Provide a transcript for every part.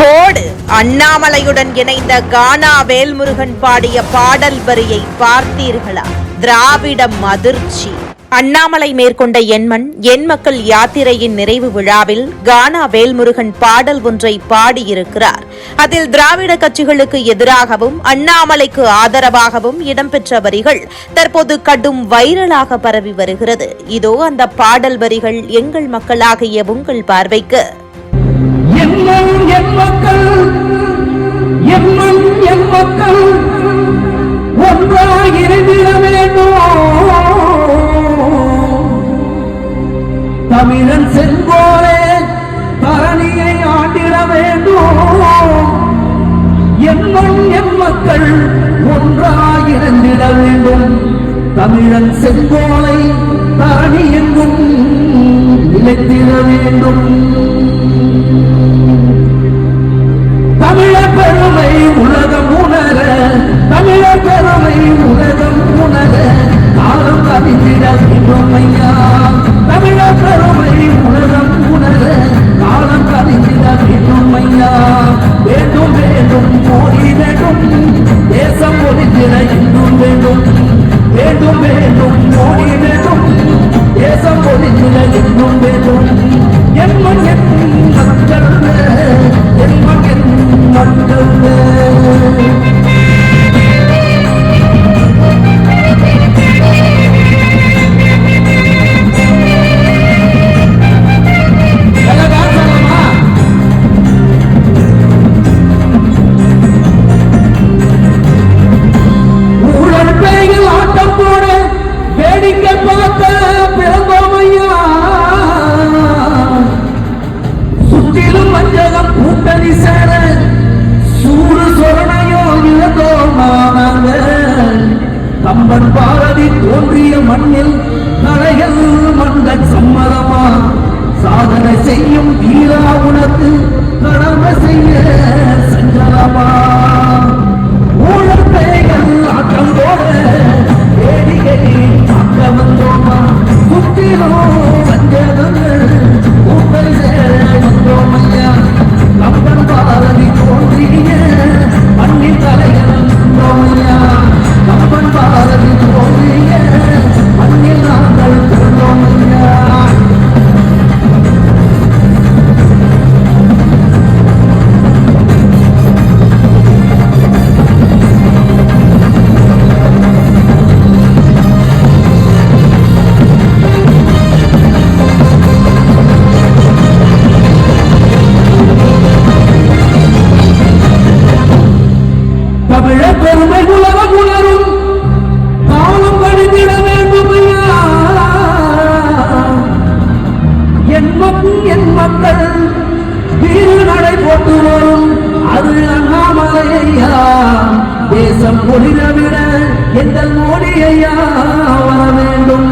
போடு அண்ணாமலையுடன் இணைந்த கானா வேல்முருகன் பாடிய பாடல் வரியை பார்த்தீர்களா? திராவிடம் அதிர்ச்சி. அண்ணாமலை மேற்கொண்ட எண்மண் எண் மக்கள் யாத்திரையின் நிறைவு விழாவில் கானா வேல்முருகன் பாடல் ஒன்றை பாடியிருக்கிறார். அதில் திராவிட கட்சிகளுக்கு எதிராகவும் அண்ணாமலைக்கு ஆதரவாகவும் இடம்பெற்ற வரிகள் தற்போது கடும் வைரலாக பரவி வருகிறது. இதோ அந்த பாடல் வரிகள் எங்கள் மக்களாகிய உங்கள் பார்வைக்கு. எம்மன் என் மக்கள் எம்மன் என் மக்கள் ஒன்றாக இருந்திட வேண்டும்? தமிழன் செல்வோரே தரணியை ஆண்டிட வேண்டும்? எம்மன் என் மக்கள் ஒன்றாக இருந்திட வேண்டும். தமிழன் செங்கோலை தரணி எங்கும் நிலைத்திட வேண்டும். கவிந்திட ஐயா தமிழர் பெருமை உலகம் உணர காலம் கவிந்திட வேண்டும் ஐயா வேண்டும் வேண்டும் மோடி வேண்டும் தேசம் ஒளிந்திட இன்னும் வேண்டும் வேண்டும் வேண்டும் மோடி வேண்டும் தேசம் ஒளிந்திட இன்னும் வேண்டும் என் மண் என் மக்கள் என் மண் என் மக்கள் கம்பன் பாரதி தோன்றிய மண்ணில் தலைகள் மண்கள் சம்மதமா? சாதனை செய்யும் வீரா உனக்கு கடமை செய்ய சஞ்சலமா? ஊழல் பேய்கள் ஆட்டம் போட வேடிக்கை வந்தோமா? சுற்றிலும் சஞ்சதம் தமிழ பெருமை உலகம் உணரும் காலம் கழிந்திட வேண்டும் ஐயா என் மக்- என் மக்கள் வீறு நடை போட்டு வரும் அது அண்ணாமலையா தேசம் ஒளிர விட எங்கள் மோடி ஐயா வர வேண்டும்.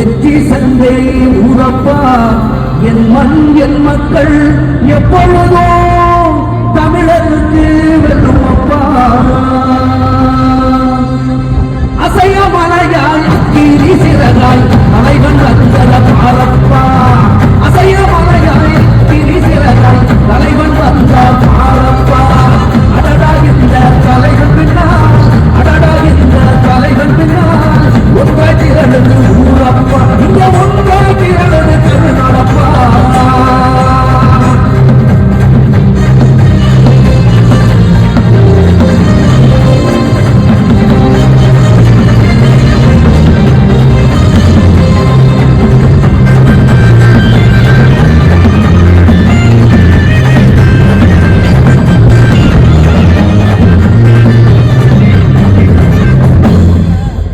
வெற்றி சந்தை ஊரப்பா. என் மண் என் மக்கள் எப்பொழுதோ தமிழருக்கு வெல்லும் அப்பா அசைய மலையாய் கீரி சிறகாய் தலைவன்